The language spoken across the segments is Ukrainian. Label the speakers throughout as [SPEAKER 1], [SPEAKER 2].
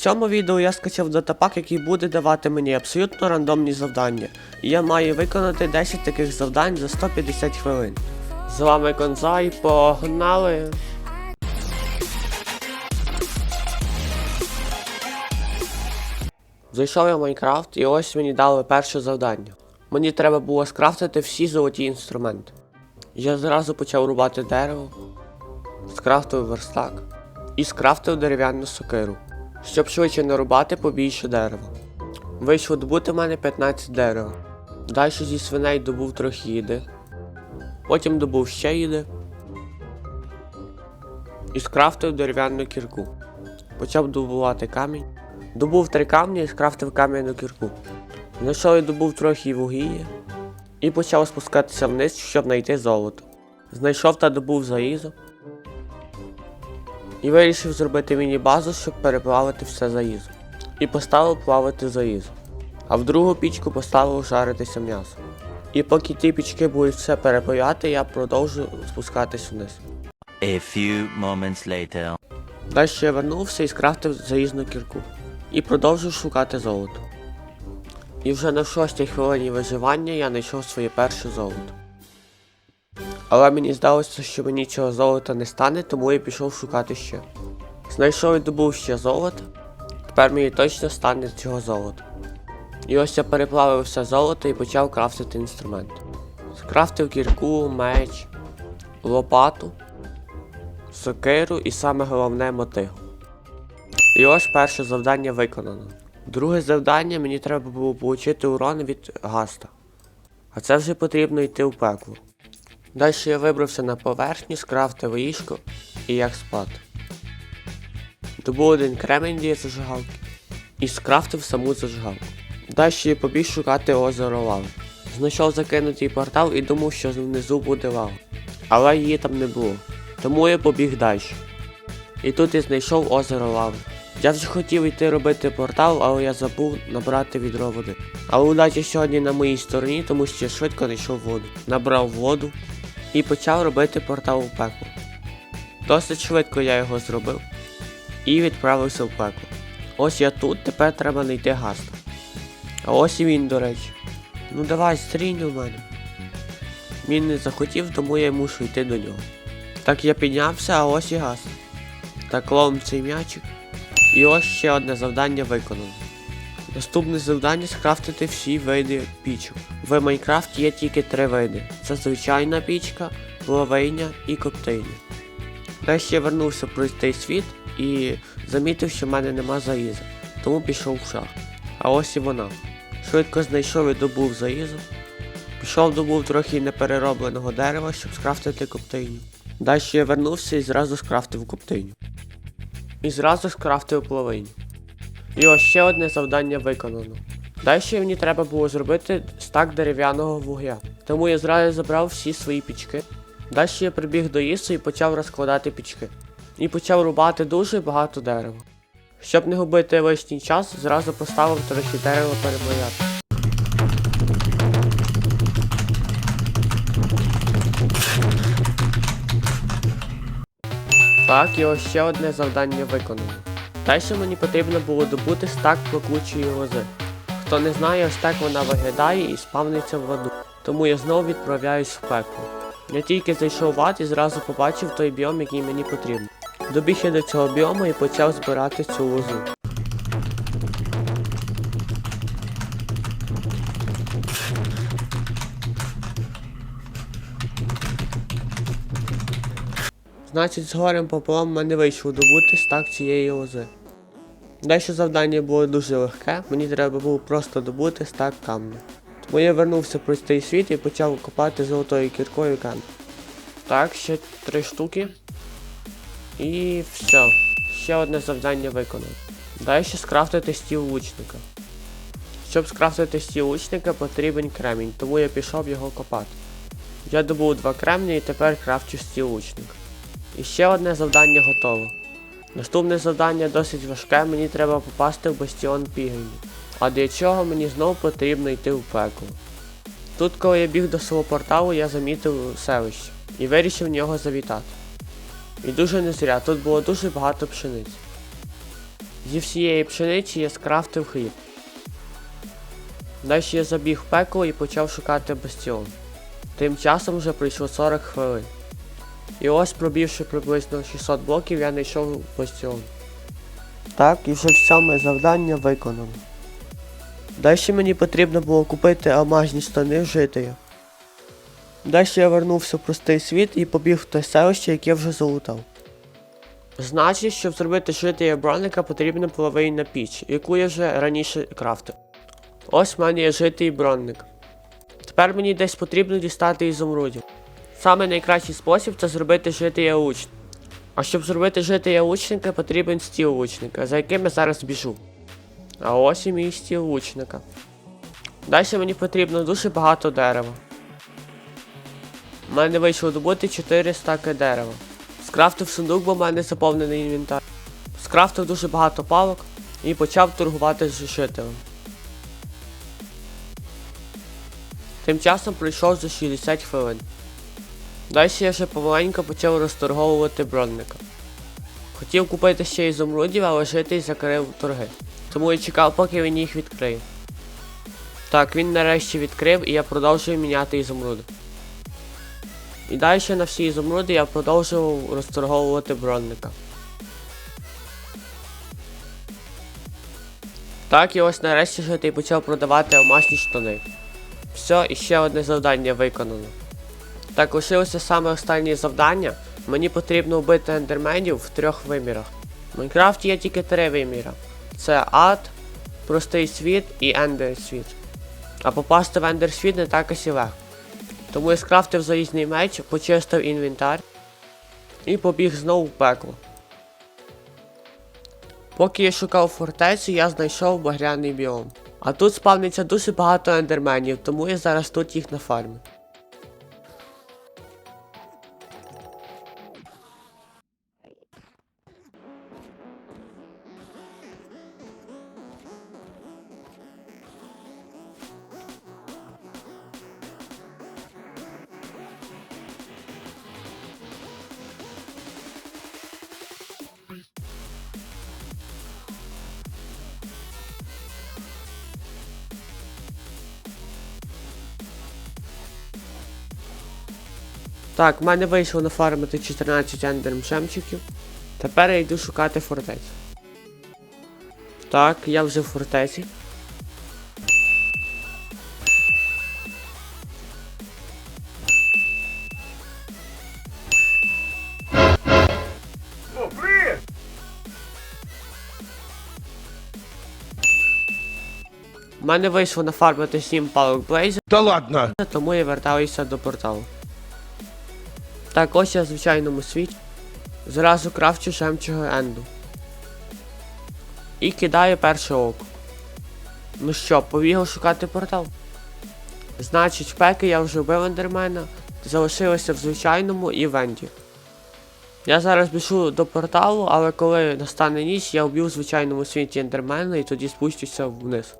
[SPEAKER 1] Цьому відео я скачав датапак, який буде давати мені абсолютно рандомні завдання. І я маю виконати 10 таких завдань за 150 хвилин. З вами Конзай, погнали! Зайшов я в Майнкрафт і ось мені дали перше завдання. Мені треба було скрафтити всі золоті інструменти. Я зразу почав рубати дерево, скрафтив верстак і скрафтив дерев'яну сокиру. Щоб швидше нарубати побільше дерева. Вийшло добути в мене 15 дерева. Далі зі свиней добув трохи їди. Потім добув ще їди. І скрафтив дерев'яну кірку. Почав добувати камінь. Добув три камні і скрафтив кам'яну кірку. Знайшов і добув трохи вугілля. І почав спускатися вниз, щоб знайти золото. Знайшов та добув залізо. І вирішив зробити міні-базу, щоб переплавити все залізо. І поставив плавати залізо. А в другу пічку поставив жаритися м'ясо. І поки ті пічки будуть все перепаяти, я продовжу спускатись вниз.
[SPEAKER 2] A few moments later.
[SPEAKER 1] Далі я вернувся і скрафтив залізну кірку. І продовжив шукати золото. І вже на шостій хвилині виживання я знайшов своє перше золото. Але мені здалося, що мені цього золота не стане, тому я пішов шукати ще. Знайшов і добув ще золото. Тепер мені точно стане цього золота. І ось я переплавив все золото і почав крафтити інструмент. Скрафтив кірку, меч, лопату, сокиру і саме головне мотигу. І ось перше завдання виконано. Друге завдання мені треба було отримати урон від гаста. А це вже потрібно йти в пекло. Далі я вибрався на поверхню, скрафтив ліжко і як спати. Добув один кремень для зажигалки і скрафтив саму зажигалку. Далі я побіг шукати озеро лави. Знайшов закинутий портал і думав, що внизу буде лава. Але її там не було. Тому я побіг далі. І тут я знайшов озеро лави. Я вже хотів йти робити портал, але я забув набрати відро води. Але удача сьогодні на моїй стороні, тому що я швидко знайшов воду. Набрав воду і почав робити портал у пекло. Досить швидко я його зробив і відправився в пекло. Ось я тут, тепер треба знайти гаста. А ось і він, до речі. Ну давай, стрінь у мене. Він не захотів, тому я мушу йти до нього. Так я піднявся, а ось і газ. Так ловим цей м'ячик. І ось ще одне завдання виконано. Наступне завдання скрафтити всі види пічок. В Майнкрафті є тільки три види: це звичайна пічка, плавильня і коптильня. Далі я вернувся в простий світ і замітив, що в мене нема заїза, тому пішов в шах. А ось і вона. Швидко знайшов і добув заїзу. Пішов добув трохи непереробленого дерева, щоб скрафтити коптильню. Далі я вернувся і зразу скрафтив коптильню. І зразу скрафтив плавиню. І ось ще одне завдання виконано. Далі мені треба було зробити стак дерев'яного вугля. Тому я зразу забрав всі свої пічки. Далі я прибіг до лісу і почав розкладати пічки. І почав рубати дуже багато дерева. Щоб не губити лишній час, зразу поставив трохи дерева перебояти. Так, і ось ще одне завдання виконано. Далі мені потрібно було добути стак плакучої лози. Хто не знає, ось так вона виглядає і спавниться в воду. Тому я знову відправляюсь в пекло. Я тільки зайшов в ад і зразу побачив той біом, який мені потрібен. Добіг я до цього біому і почав збирати цю лозу. Значить, з горем пополам мене вийшло добути стак цієї лози. Далі завдання було дуже легке, мені треба було просто добути стак камня. Тому я вернувся в простий світ і почав копати золотою кіркою камінь. Так, ще три штуки. І все. Ще одне завдання виконано. Далі скрафтити стіл лучника. Щоб скрафтити стіл лучника, потрібен кремінь, тому я пішов його копати. Я добув два кремні і тепер крафчу стіл лучника. І ще одне завдання готово. Наступне завдання досить важке, мені треба попасти в бастіон пігелі. А для чого мені знову потрібно йти в пекло. Тут, коли я біг до свого порталу, я замітив селище і вирішив в нього завітати. І дуже не зря, тут було дуже багато пшениці. Зі всієї пшениці я скрафтив хліб. Далі я забіг в пекло і почав шукати бастіон. Тим часом вже пройшло 40 хвилин. І ось пробівши приблизно 600 блоків, я знайшов бастіон. Так, і вже саме завдання виконано. Далі мені потрібно було купити алмазні штани в жителя. Далі я вернувся в простий світ і побіг в те селище, яке вже залутав. Значить, щоб зробити жителя броника, потрібна половина піч, яку я вже раніше крафтив. Ось в мене є житий бронник. Тепер мені десь потрібно дістати ізумрудів. Саме найкращий спосіб це зробити жития лучника. А щоб зробити жития лучника, потрібен стіл лучника, за яким я зараз біжу. А ось і мій стіл лучника. Далі мені потрібно дуже багато дерева. У мене вийшло добути 4 стаки дерева. Скрафтив сундук, бо в мене заповнений інвентар. Скрафтив дуже багато палок і почав торгувати з жителем. Тим часом пройшов за 60 хвилин. Далі я вже помаленьку почав розторговувати бронника. Хотів купити ще ізумрудів, але житель закрив торги. Тому я чекав, поки він їх відкриє. Так, він нарешті відкрив і я продовжую міняти ізумруди. І далі на всі ізумруди я продовжував розторговувати бронника. Так, і ось нарешті житель почав продавати алмазні штани. Все, і ще одне завдання виконано. Так, лишилося саме останнє завдання. Мені потрібно вбити ендерменів в трьох вимірах. В Майнкрафті є тільки три виміра. Це ад, простий світ і ендер світ. А попасти в ендер світ не так і легко. Тому я скрафтив залізний меч, почистив інвентар і побіг знову в пекло. Поки я шукав фортецю, я знайшов багряний біом. А тут спавниться дуже багато ендерменів, тому я зараз тут їх нафармлю. Так, в мене вийшло нафармити 14 ендермшемчиків. Тепер я йду шукати фортецю. Так, я вже в фортеці. У мене вийшло нафармити 7 палок Блейзер,
[SPEAKER 3] Да ладно!
[SPEAKER 1] тому я вертаюся до порталу. Так, ось я в звичайному світі. Зразу крафчу жемчугу енду. І кидаю перше око. Ну що, побігав шукати портал? Значить, пеки я вже вбив ендермена, залишилося в звичайному і в енді. Я зараз біжу до порталу, але коли настане ніч, я вб'ю в звичайному світі ендермена і тоді спущуся вниз.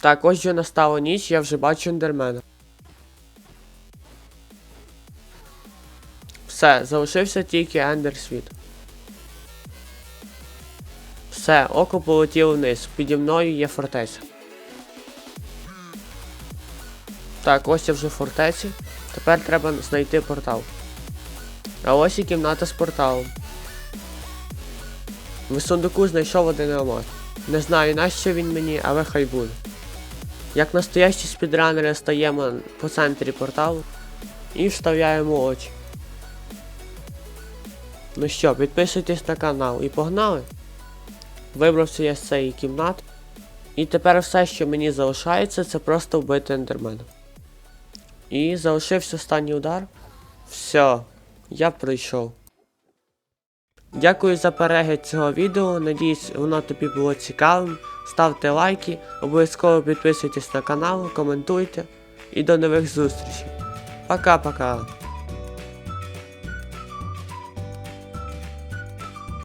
[SPEAKER 1] Так, ось вже настала ніч, я вже бачу ендермена. Все, залишився тільки ендерсвіт. Все, око полетіло вниз. Піді мною є фортеця. Так, ось я вже в фортеці. Тепер треба знайти портал. А ось і кімната з порталом. В сундуку знайшов один алмаз. Не знаю нащо він мені, але хай буде. Як настоящі спідранери стаємо по центрі порталу і вставляємо очі. Ну що, підписуйтесь на канал і погнали! Вибрався я з цієї кімнати. І тепер все, що мені залишається, це просто вбити ендермена. І залишився останній удар. Все, я пройшов. Дякую за перегляд цього відео. Надіюсь, воно тобі було цікавим. Ставте лайки, обов'язково підписуйтесь на канал, коментуйте і до нових зустрічей. Пока-пока.